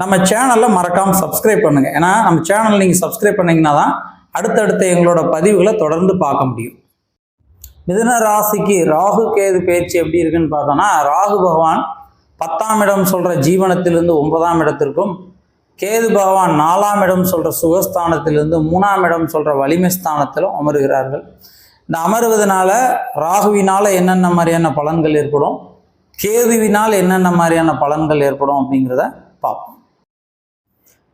நம்ம சேனலில் மறக்காமல் சப்ஸ்கிரைப் பண்ணுங்கள் ஏன்னா நம்ம சேனல் நீங்கள் சப்ஸ்கிரைப் பண்ணிங்கன்னா தான் அடுத்தடுத்த எங்களோட பதிவுகளை தொடர்ந்து பார்க்க முடியும். மிதுன ராசிக்கு ராகு கேது பயிற்சி எப்படி இருக்குன்னு பார்த்தோன்னா ராகு பகவான் பத்தாம் இடம் சொல்கிற ஜீவனத்திலிருந்து ஒன்பதாம் இடத்திற்கும் கேது பகவான் நாலாம் இடம் சொல்கிற சுகஸ்தானத்திலிருந்து மூணாம் இடம் சொல்கிற வலிமை ஸ்தானத்திலும் அமருகிறார்கள். இந்த அமருவதனால ராகுவினால் என்னென்ன மாதிரியான பலன்கள் ஏற்படும் கேதுவினால் என்னென்ன மாதிரியான பலன்கள் ஏற்படும் அப்படிங்கிறத பார்ப்போம்.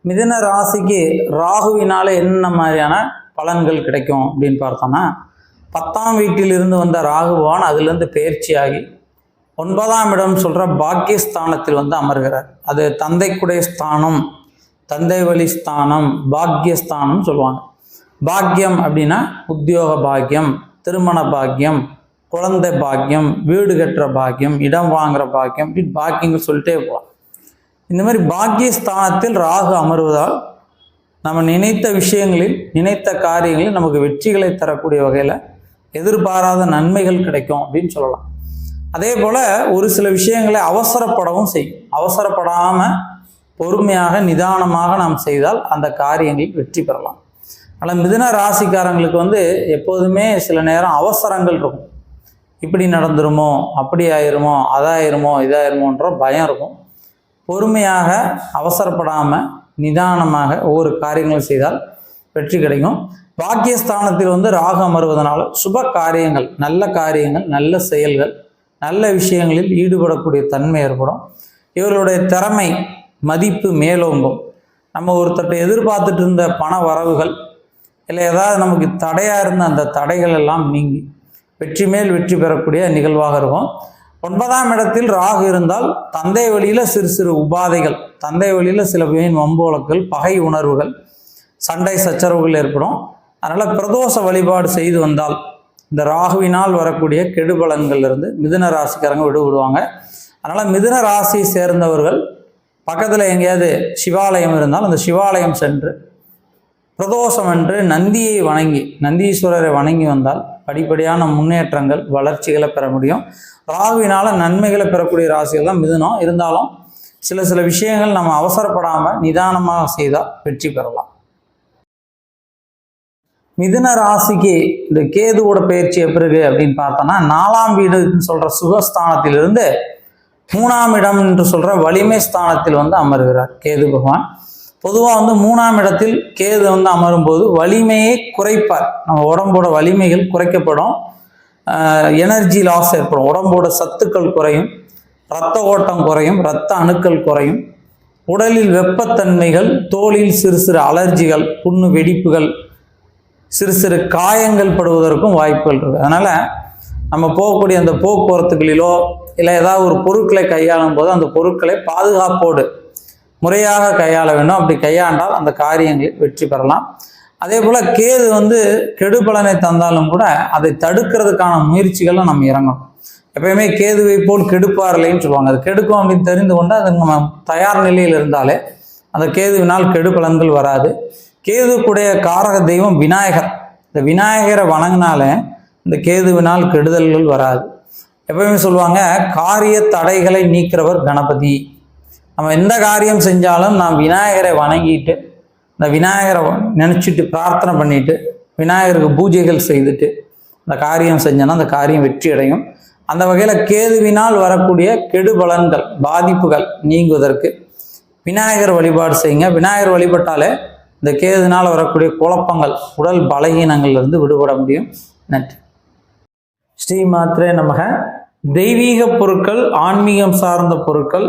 மிதன ராசிக்கு ராகுவினால என்னென்ன மாதிரியான பலன்கள் கிடைக்கும் அப்படின்னு பார்த்தோம்னா பத்தாம் வீட்டிலிருந்து வந்த ராகுவான் அதுலேருந்து பயிற்சியாகி ஒன்பதாம் இடம் சொல்கிற பாக்கியஸ்தானத்தில் வந்து அமர்கிறார். அது தந்தைக்குடைய ஸ்தானம் தந்தை வழி ஸ்தானம் பாக்கியஸ்தானம் சொல்லுவாங்க. பாக்கியம் அப்படின்னா உத்தியோக பாக்கியம் திருமண பாக்கியம் குழந்தை பாக்கியம் வீடு கட்டுற பாக்கியம் இடம் வாங்குற பாக்கியம் இப்படி பாக்கியங்கள் சொல்லிட்டே போகலாம். இந்த மாதிரி பாக்கியஸ்தானத்தில் ராகு அமர்வதால் நம்ம நினைத்த விஷயங்களில் நினைத்த காரியங்களில் நமக்கு வெற்றிகளை தரக்கூடிய வகையில் எதிர்பாராத நன்மைகள் கிடைக்கும் அப்படின்னு சொல்லலாம். அதே போல் ஒரு சில விஷயங்களை அவசரப்படவும் செய்யும். அவசரப்படாமல் பொறுமையாக நிதானமாக நாம் செய்தால் அந்த காரியங்களில் வெற்றி பெறலாம். ஆனால் மிதுன ராசிக்காரங்களுக்கு வந்து எப்போதுமே சில நேரம் அவசரங்கள் இருக்கும். இப்படி நடந்துருமோ அப்படி ஆயிருமோ அதாயிருமோ இதாயிருமோன்ற பயம் இருக்கும். பொறுமையாக அவசரப்படாமல் நிதானமாக ஒவ்வொரு காரியங்களும் செய்தால் வெற்றி கிடைக்கும். பாக்கியஸ்தானத்தில் வந்து ராகு அமர்வதனால சுப காரியங்கள் நல்ல காரியங்கள் நல்ல செயல்கள் நல்ல விஷயங்களில் ஈடுபடக்கூடிய தன்மை ஏற்படும். இவர்களுடைய திறமை மதிப்பு மேலோங்கும். நம்ம ஒருத்தர்கிட்ட எதிர்பார்த்துட்டு இருந்த பண வரவுகள் இல்லை ஏதாவது நமக்கு தடையாக இருந்த அந்த தடைகள் எல்லாம் நீங்கி வெற்றி மேல் வெற்றி பெறக்கூடிய நிகழ்வாக இருக்கும். ஒன்பதாம் இடத்தில் ராகு இருந்தால் தந்தை வழியில் சிறு சிறு உபாதைகள் தந்தை வழியில் சில வீண் வம்போலக்கள் பகை உணர்வுகள் சண்டை சச்சரவுகள் ஏற்படும். அதனால் பிரதோஷ வழிபாடு செய்து வந்தால் இந்த ராகுவினால் வரக்கூடிய கெடுபலன்கள்லேருந்து மிதுன ராசிக்காரங்க விடுவிடுவாங்க அதனால் மிதுன ராசியை சேர்ந்தவர்கள் பக்கத்தில் எங்கேயாவது சிவாலயம் இருந்தால் அந்த சிவாலயம் சென்று பிரதோஷம் என்று நந்தியை வணங்கி நந்தீஸ்வரரை வணங்கி வந்தால் படிப்படியான முன்னேற்றங்கள் வளர்ச்சிகளை பெற முடியும். ராகுவினால் நன்மைகளை பெறக்கூடிய ராசிகள் தான் மிதுனம். இருந்தாலும் சில சில விஷயங்கள் நம்ம அவசரப்படாமல் நிதானமாக செய்தால் வெற்றி பெறலாம். மிதுன ராசிக்கு இந்த கேதுவோட பயிற்சி எப்படி இருக்கு அப்படின்னு பார்த்தோம்னா நாலாம் வீடுன்னு சொல்கிற சுகஸ்தானத்திலிருந்து மூணாம் இடம் என்று சொல்கிற வலிமை ஸ்தானத்தில் வந்து அமர்கிறார் கேது பகவான். பொதுவாக வந்து மூணாம் இடத்தில் கேது வந்து அமரும்போது வலிமையை குறைப்பார். நம்ம உடம்போட வலிமைகள் குறைக்கப்படும். எனர்ஜி லாஸ் ஏற்படும். உடம்போட சத்துக்கள் குறையும். இரத்த ஓட்டம் குறையும். இரத்த அணுக்கள் குறையும். உடலில் வெப்பத்தன்மைகள் தோலில் சிறு சிறு அலர்ஜிகள் புண்ணு வெடிப்புகள் சிறு சிறு காயங்கள் படுவதற்கும் வாய்ப்புகள் இருக்குது அதனால் நம்ம போகக்கூடிய அந்த போக்குவரத்துகளிலோ இல்லை ஏதாவது ஒரு பொருட்களை கையாளும் போது அந்த பொருட்களை பாதுகாப்போடு முறையாக கையாள வேண்டும். அப்படி கையாண்டால் அந்த காரியங்களில் வெற்றி பெறலாம். அதே போல் கேது வந்து கெடுபலனை தந்தாலும் கூட அதை தடுக்கிறதுக்கான முயற்சிகளை நம்ம இறங்கணும். எப்பயுமே கேதுவை போல் கெடுப்பார்லைன்னு சொல்லுவாங்க. அது கெடுக்கும் அப்படின்னு தெரிந்து கொண்டு அது நம்ம தயார் நிலையில் இருந்தாலே அந்த கேதுவினால் கெடுபலன்கள் வராது. கேதுக்குடைய காரக தெய்வம் விநாயகர். இந்த விநாயகரை வணங்கினாலே இந்த கேதுவினால் கெடுதல்கள் வராது. எப்பயுமே சொல்லுவாங்க காரிய தடைகளை நீக்கிறவர் கணபதி. நம்ம எந்த காரியம் செஞ்சாலும் நாம் விநாயகரை வணங்கிட்டு இந்த விநாயகரை நினச்சிட்டு பிரார்த்தனை பண்ணிட்டு விநாயகருக்கு பூஜைகள் செய்துட்டு இந்த காரியம் செஞ்சோன்னா அந்த காரியம் வெற்றி அடையும். அந்த வகையில் கேதுவினால் வரக்கூடிய கெடுபலன்கள் பாதிப்புகள் நீங்குவதற்கு விநாயகர் வழிபாடு செய்யுங்க. விநாயகர் வழிபட்டாலே இந்த கேதுனால் வரக்கூடிய குழப்பங்கள் உடல் பலகீனங்கள்லேருந்து விடுபட முடியும். நன்றி. ஸ்ரீ மாத்திரே நமக. தெய்வீக பொருட்கள் ஆன்மீகம் சார்ந்த பொருட்கள்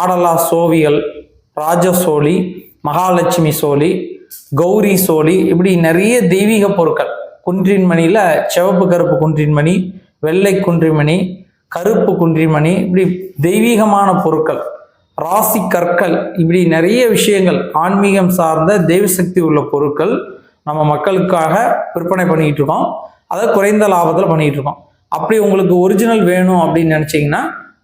ஆடலா சோவியல் ராஜசோழி மகாலட்சுமி சோழி கௌரி சோழி இப்படி நிறைய தெய்வீக பொருட்கள். குன்றின் மணியில் சிவப்பு கருப்பு குன்றின் மணி வெள்ளை குன்றிமணி கருப்பு குன்றிமணி இப்படி தெய்வீகமான பொருட்கள். ராசி கற்கள் இப்படி நிறைய விஷயங்கள் ஆன்மீகம் சார்ந்த தெய்வ சக்தி உள்ள பொருட்கள் நம்ம மக்களுக்காக விற்பனை பண்ணிக்கிட்டு இருக்கோம். அதை குறைந்த லாபத்தில் பண்ணிகிட்டு இருக்கோம். அப்படி உங்களுக்கு ஒரிஜினல் வேணும் அப்படின்னு நினச்சிங்கன்னா